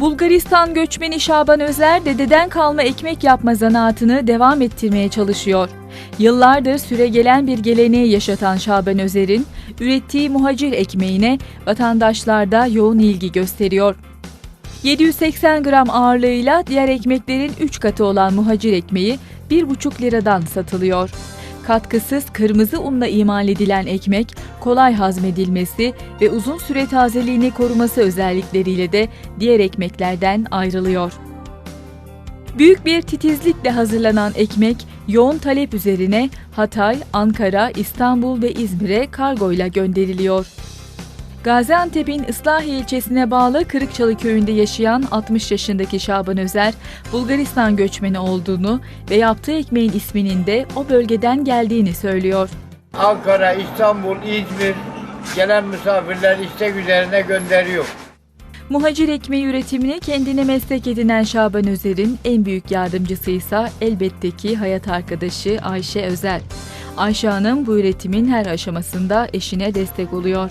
Bulgaristan göçmeni Şaban Özer dededen kalma ekmek yapma zanaatını devam ettirmeye çalışıyor. Yıllardır süregelen bir geleneği yaşatan Şaban Özer'in ürettiği muhacir ekmeğine vatandaşlar da yoğun ilgi gösteriyor. 780 gram ağırlığıyla diğer ekmeklerin 3 katı olan muhacir ekmeği 1,5 liradan satılıyor. Katkısız kırmızı unla imal edilen ekmek, kolay hazmedilmesi ve uzun süre tazeliğini koruması özellikleriyle de diğer ekmeklerden ayrılıyor. Büyük bir titizlikle hazırlanan ekmek, yoğun talep üzerine Hatay, Ankara, İstanbul ve İzmir'e kargoyla gönderiliyor. Gaziantep'in Islahiye ilçesine bağlı Kırıkçalı köyünde yaşayan 60 yaşındaki Şaban Özer, Bulgaristan göçmeni olduğunu ve yaptığı ekmeğin isminin de o bölgeden geldiğini söylüyor. Ankara, İstanbul, İzmir gelen misafirler istek üzerine gönderiyor. Muhacir ekmeği üretimini kendine meslek edinen Şaban Özer'in en büyük yardımcısı ise elbette ki hayat arkadaşı Ayşe Özer. Ayşe Hanım bu üretimin her aşamasında eşine destek oluyor.